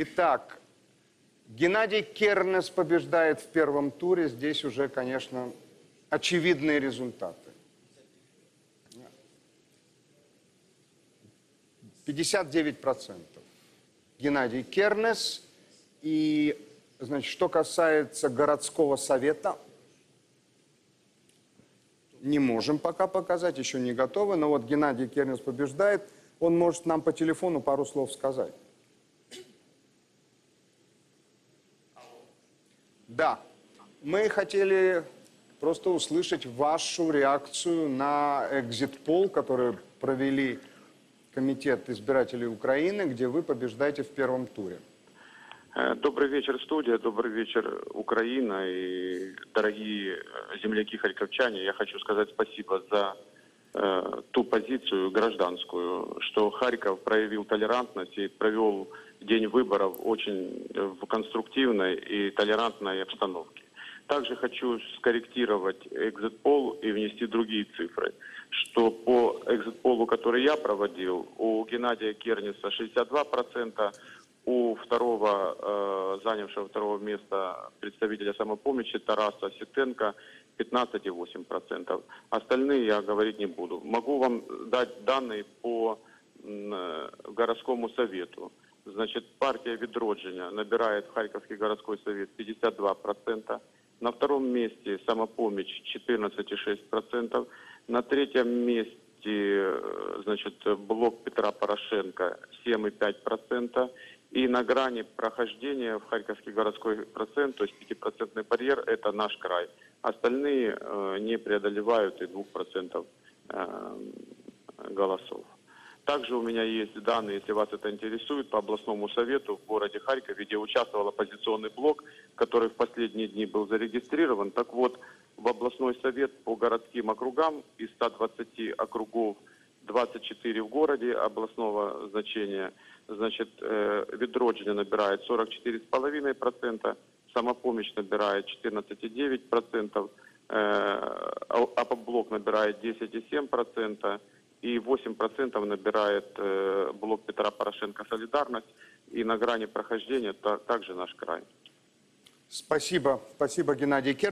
Итак, Геннадий Кернес побеждает в первом туре. Здесь уже, конечно, очевидные результаты. 59%. Геннадий Кернес. И, значит, что касается городского совета, не можем пока показать, еще не готовы. Но вот Геннадий Кернес побеждает. Он может нам по телефону пару слов сказать. Да, мы хотели просто услышать вашу реакцию на экзит-пол, который провели Комитет избирателей Украины, где вы побеждаете в первом туре. Э, Добрый вечер, студия, добрый вечер, Украина и дорогие э, земляки-харьковчане. Я хочу сказать спасибо за э, ту позицию гражданскую, что Харьков проявил толерантность и провел день выборов очень э, в конструктивной и толерантной обстановке. Также хочу скорректировать экзит-пол и внести другие цифры, что по экзит-полу, который я проводил, у Геннадия Керниса 62%, у второго, э, занявшего второго места представителя самопомощи Тараса Ситенко 15,8%. Остальные я говорить не буду. Могу вам дать данные по э, городскому совету. Значит, партия Відродження набирает в Харьковский городской совет 52%. На втором месте самопомощь 14,6%. На третьем месте значит, блок Петра Порошенко 7,5%. И на грани прохождения в Харьковский городской процент, то есть 5% барьер, это наш край. Остальные э, не преодолевают и 2% э, голосов. Также у меня есть данные, если вас это интересует, по областному совету в городе Харькове, где участвовал оппозиционный блок, который в последние дни был зарегистрирован. Так вот, в областной совет по городским округам из 120 округов 24 в городе областного значения, значит, э, Відродження набирает 44,5%, самопомощь набирает 14,9%, э, а- Апоблок набирает 10,7%, и 8% набирает э, блок Петра Порошенко «Солидарность», и на грани прохождения та- также наш край. Спасибо, спасибо, Геннадий Кернес.